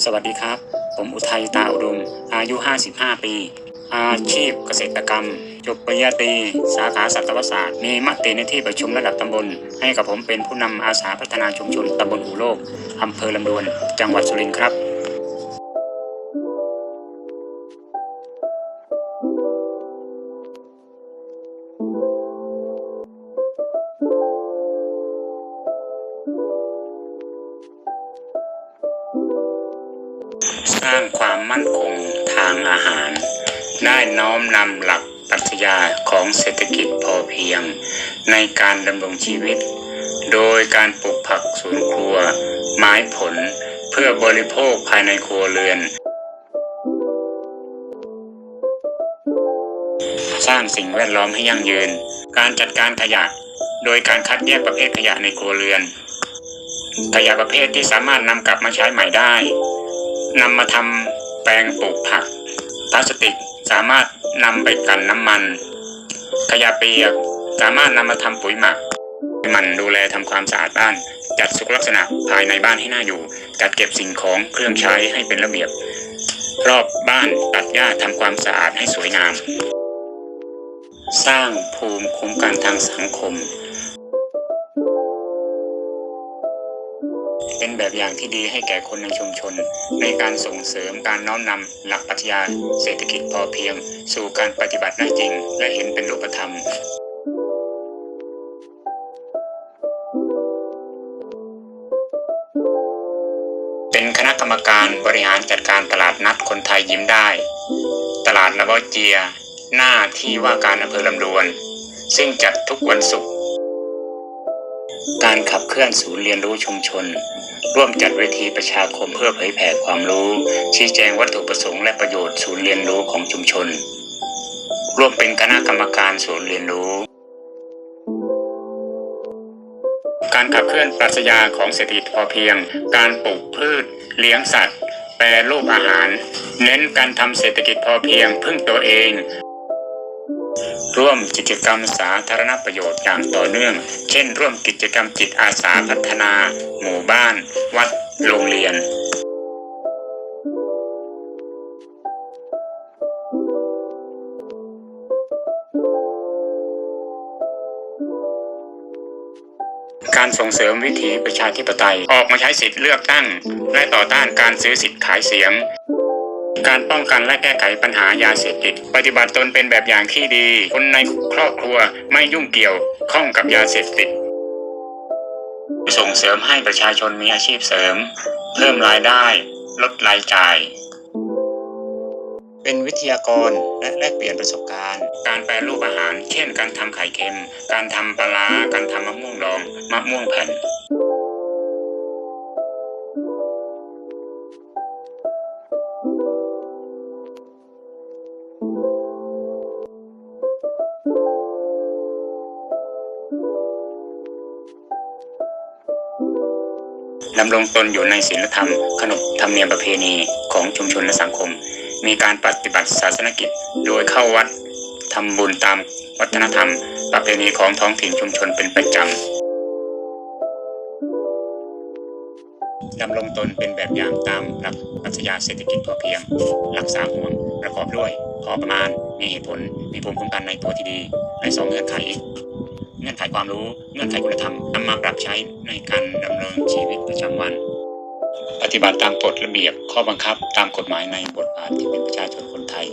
สวัสดีครับ ผมอุทัยตาอุดม อายุ 55 ปี อาชีพเกษตรกรรม จบปริญญาตรีสาขาสัตวศาสตร์ มีมติในที่ประชุมระดับตำบล ให้กับผมเป็นผู้นำอาสาพัฒนาชุมชนตำบลหูโลกอำเภอลำดวน จังหวัดสุรินทร์ครับ สร้างความมั่นคงทางอาหาร ได้น้อมนำหลักปรัชญาของเศรษฐกิจพอเพียง ในการดำรงชีวิต โดยการปลูกผักสวนครัว ไม้ผลเพื่อบริโภคภายในครัวเรือน สร้างสิ่งแวดล้อมให้ยั่งยืน การจัดการขยะ โดยการคัดแยกประเภทขยะในครัวเรือนขยะประเภทที่สามารถนำกลับมาใช้ใหม่ได้ นำมาทำแปลงปลูกผัก พลาสติกสามารถนำไปกันน้ำมัน ขยะเปียกสามารถนำมาทำปุ๋ยหมักมันดูแลทำความสะอาดบ้าน จัดสุขลักษณะภายในบ้านให้น่าอยู่ จัดเก็บสิ่งของเครื่องใช้ให้เป็นระเบียบ รอบบ้านตัดหญ้าทำความสะอาดให้สวยงาม สร้างภูมิคุ้มกันทางสังคม เป็นแบบอย่างที่ดีให้แก่คนในชุมชน ในการส่งเสริมการน้อมนำหลักปรัชญาเศรษฐกิจพอเพียง สู่การปฏิบัติได้จริง และเห็นเป็นรูปธรรมเป็นคณะกรรมการบริหารจัดการตลาดนัดคนไทยยิ้มได้ ตลาดละบอเจีย หน้าที่ว่าการอำเภอลำดวน ซึ่งจัดทุกวันศุกร์ การขับเคลื่อนศูนย์เรียนรู้ชุมชน ร่วมจัดเวทีประชาคมเพื่อเผยแผ่ความรู้ ชี้แจงวัตถุประสงค์และประโยชน์ศูนย์เรียนรู้ของชุมชน ร่วมเป็นคณะกรรมการศูนย์เรียนรู้ การขับเคลื่อนปรัชญาของเศรษฐกิจพอเพียง การปลูกพืช เลี้ยงสัตว์ แปรรูปอาหาร เน้นการทำเศรษฐกิจพอเพียงพึ่งตัวเอง ร่วมกิจกรรมสาธารณประโยชน์อย่างต่อเนื่อง เช่น ร่วมกิจกรรมจิตอาสาพัฒนา หมู่บ้าน วัด โรงเรียนการส่งเสริมวิถีประชาธิปไตย ออกมาใช้สิทธิ์เลือกตั้ง และต่อต้านการซื้อสิทธิ์ขายเสียง การป้องกันและแก้ไขปัญหายาเสพติด ปฏิบัติตนเป็นแบบอย่างที่ดี คนในครอบครัวไม่ยุ่งเกี่ยวข้องกับยาเสพติด ส่งเสริมให้ประชาชนมีอาชีพเสริม เพิ่มรายได้ ลดรายจ่าย เป็นวิทยากรและแลกเปลี่ยนประสบการณ์ การแปรรูปอาหาร เช่น การทำไข่เค็ม การทำปลาร้าการทำมะม่วงดอง มะม่วงแผ่น ดำรงตนอยู่ในศีลธรรม ขนบธรรมเนียมประเพณีของชุมชนและสังคม มีการปฏิบัติศาสนกิจ โดยเข้าวัดทำบุญตามวัฒนธรรม ประเพณีของท้องถิ่นชุมชนเป็นประจำดำรงตนเป็นแบบอย่างตามหลักปรัชญาเศรษฐกิจพอเพียงรักษาห่วงประกอบด้วย พอประมาณมีเหตุผลมีภูมิคุ้มกันในตัวที่ดีและสองเงื่อนไข เงื่อนไขความรู้ เงื่อนไขคุณธรรมนำมาปรับใช้ในการดำเนินชีวิตประจำวัน ปฏิบัติตามกฎระเบียบข้อบังคับตามกฎหมายในบทบาทที่เป็นประชาชนคนไทย